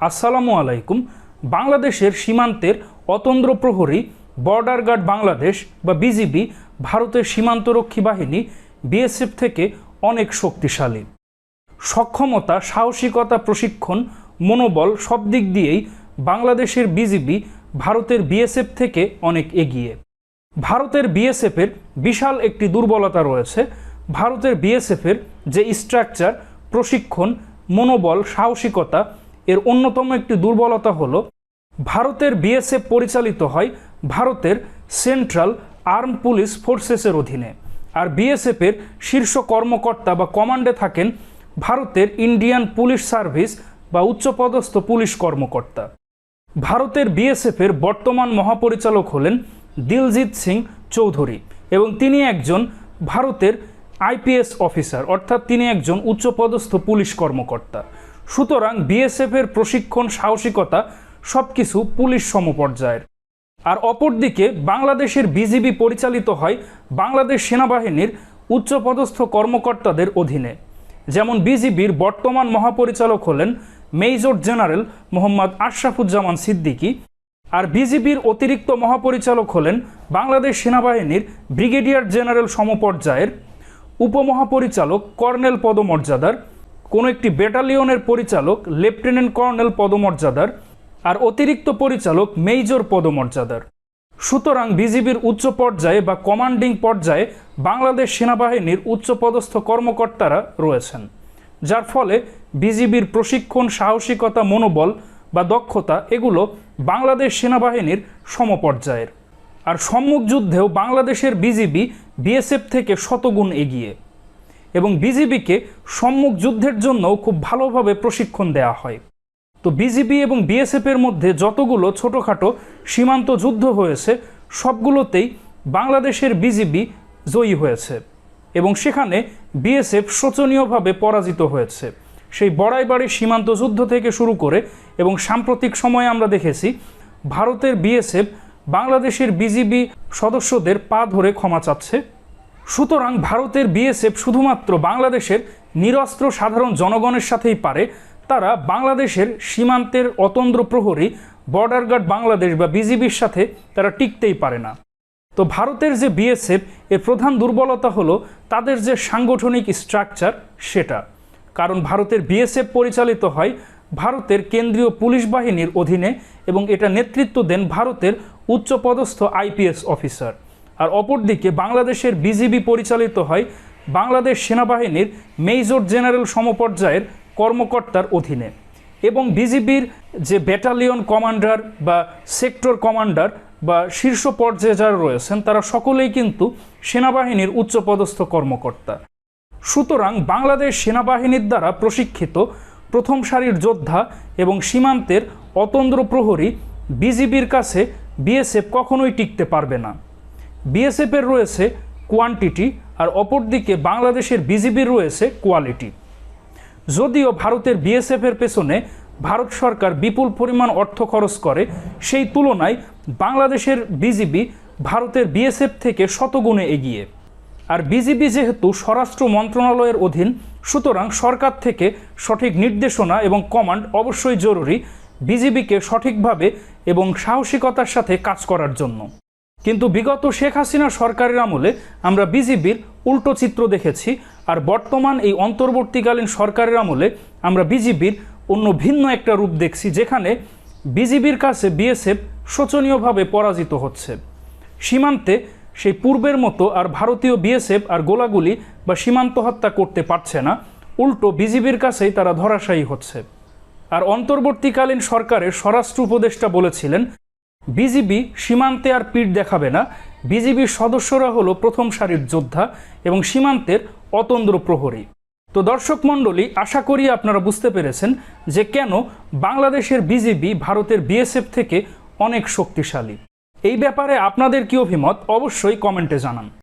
আসসালামু আলাইকুম। বাংলাদেশের সীমান্তের অতন্দ্র প্রহরী, বর্ডার গার্ড বাংলাদেশ বা বিজিবি, ভারতের সীমান্তরক্ষী বাহিনী, বিএসএফ থেকে অনেক শক্তিশালী। সক্ষমতা, সাহসিকতা, প্রশিক্ষণ, মনোবল সব দিক দিয়েই বাংলাদেশের বিজিবি ভারতের বিএসএফ থেকে অনেক এগিয়ে। ভারতের বিএসএফের বিশাল একটি দুর্বলতা রয়েছে। ভারতের বিএসএফের যে স্ট্রাকচার প্রশিক্ষণ, মনোবল, সাহসিকতা এর অন্যতম একটি দুর্বলতা হলো, ভারতের বিএসএফ পরিচালিত হয় ভারতের সেন্ট্রাল আর্ম পুলিশ ফোর্সেসের অধীনে। আর বিএসএফের শীর্ষ কর্মকর্তা বা কমান্ডে থাকেন ভারতের ইন্ডিয়ান পুলিশ সার্ভিস বা উচ্চপদস্থ পুলিশ কর্মকর্তা। ভারতের বিএসএফের বর্তমান মহাপরিচালক হলেন দিলজিৎ সিং চৌধুরী এবং তিনি একজন ভারতের আইপিএস অফিসার, অর্থাৎ তিনি একজন উচ্চপদস্থ পুলিশ কর্মকর্তা। সুতরাং বিএসএফের প্রশিক্ষণ সাহসিকতা সব কিছু পুলিশ সমপর্যায়ের। আর অপরদিকে বাংলাদেশের বিজিবি পরিচালিত হয় বাংলাদেশ সেনাবাহিনীর উচ্চপদস্থ কর্মকর্তাদের অধীনে। যেমন বিজিবির বর্তমান মহাপরিচালক হলেন মেজর জেনারেল মোহাম্মদ আশরাফুজ্জামান সিদ্দিকী, আর বিজিবির অতিরিক্ত মহাপরিচালক হলেন বাংলাদেশ সেনাবাহিনীর ব্রিগেডিয়ার জেনারেল সমপর্যায়ের উপমহাপরিচালক কর্নেল পদমর্যাদার কোনো একটি ব্যাটালিয়নের পরিচালক, লেফটেন্যান্ট কর্নেল পদমর্যাদার, আর অতিরিক্ত পরিচালক, মেজর পদমর্যাদার। সুতরাং বিজিবির উচ্চ পর্যায়ে বা কমান্ডিং পর্যায়ে বাংলাদেশ সেনাবাহিনীর উচ্চপদস্থ কর্মকর্তারা রয়েছেন, যার ফলে বিজিবির প্রশিক্ষণ, সাহসিকতা, মনোবল বা দক্ষতা এগুলো বাংলাদেশ সেনাবাহিনীর সমপর্যায়ের। আর সম্মুখ যুদ্ধেও বাংলাদেশের বিজিবি, বিএসএফ থেকে শতগুণ এগিয়ে। এবং বিজিবিকে সম্মুখ যুদ্ধের জন্যও খুব ভালোভাবে প্রশিক্ষণ দেওয়া হয়। তো বিজিবি এবং বিএসএফের মধ্যে যতগুলো ছোটোখাটো সীমান্ত যুদ্ধ হয়েছে, সবগুলোতেই বাংলাদেশের বিজিবি জয়ী হয়েছে এবং সেখানে বিএসএফ শোচনীয়ভাবে পরাজিত হয়েছে। সেই বড়াইবাড়ি সীমান্ত যুদ্ধ থেকে শুরু করে এবং সাম্প্রতিক সময়ে আমরা দেখেছি, ভারতের বিএসএফ বাংলাদেশের বিজিবি সদস্যদের পা ধরে ক্ষমা চাচ্ছে। সুতরাং ভারতের বিএসএফ শুধুমাত্র বাংলাদেশের নিরস্ত্র সাধারণ জনগণের সাথেই পারে, তারা বাংলাদেশের সীমান্তের অতন্দ্র প্রহরী বর্ডার গার্ড বাংলাদেশ বা বিজিবির সাথে তারা টিকতেই পারে না। তো ভারতের যে বিএসএফ, এর প্রধান দুর্বলতা হলো তাদের যে সাংগঠনিক স্ট্রাকচার সেটা। কারণ ভারতের বিএসএফ পরিচালিত হয় ভারতের কেন্দ্রীয় পুলিশ বাহিনীর অধীনে এবং এটা নেতৃত্ব দেন ভারতের উচ্চপদস্থ আইপিএস অফিসার আর অপরদিকে বাংলাদেশের বিজিবি পরিচালিত হয় বাংলাদেশ সেনাবাহিনীর মেজর জেনারেল সমপর্যায়ের কর্মকর্তার অধীনে এবং বিজিবির যে ব্যাটালিয়ন কমান্ডার বা সেক্টর কমান্ডার বা শীর্ষ পর্যায়ে যারা রয়েছেন, তারা সকলেই কিন্তু সেনাবাহিনীর উচ্চপদস্থ কর্মকর্তা। সুতরাং বাংলাদেশ সেনাবাহিনীর দ্বারা প্রশিক্ষিত প্রথম সারির যোদ্ধা এবং সীমান্তের অতন্দ্র প্রহরী বিজিবির কাছে বিএসএফ কখনোই টিকতে পারবে না। বিএসএফের রয়েছে কোয়ান্টিটি আর অপরদিকে বাংলাদেশের বিজিবির রয়েছে কোয়ালিটি যদিও ভারতের বিএসএফের পেছনে ভারত সরকার বিপুল পরিমাণ অর্থ খরচ করে, সেই তুলনায় বাংলাদেশের বিজিবি ভারতের বিএসএফ থেকে শতগুণে এগিয়ে। আর বিজিবি যেহেতু স্বরাষ্ট্র মন্ত্রণালয়ের অধীন, সুতরাং সরকার থেকে সঠিক নির্দেশনা এবং কমান্ড অবশ্যই জরুরি বিজিবিকে সঠিকভাবে এবং সাহসিকতার সাথে কাজ করার জন্য। কিন্তু বিগত শেখ হাসিনা সরকারের আমলে আমরা বিজিবির উল্টো চিত্র দেখেছি, আর বর্তমান এই অন্তর্বর্তীকালীন সরকারের আমলে আমরা বিজিবির অন্য ভিন্ন একটা রূপ দেখছি, যেখানে বিজিবির কাছে বিএসএফ শোচনীয়ভাবে পরাজিত হচ্ছে। সীমান্তে সেই পূর্বের মতো আর ভারতীয় বিএসএফ আর গোলাগুলি বা সীমান্ত হত্যা করতে পারছে না, উল্টো বিজিবির কাছেই তারা ধরাশায়ী হচ্ছে। আর অন্তর্বর্তীকালীন সরকারের স্বরাষ্ট্র উপদেষ্টা বলেছিলেন বিজিবি সীমান্তে আর পিঠ দেখাবে না। বিজিবির সদস্যরা হলো প্রথম সারির যোদ্ধা এবং সীমান্তের অতন্দ্র প্রহরী। তো দর্শক মণ্ডলী, আশা করি আপনারা বুঝতে পেরেছেন যে কেন বাংলাদেশের বিজিবি ভারতের বিএসএফ থেকে অনেক শক্তিশালী। এই ব্যাপারে আপনাদের কি অভিমত, অবশ্যই কমেন্টে জানান।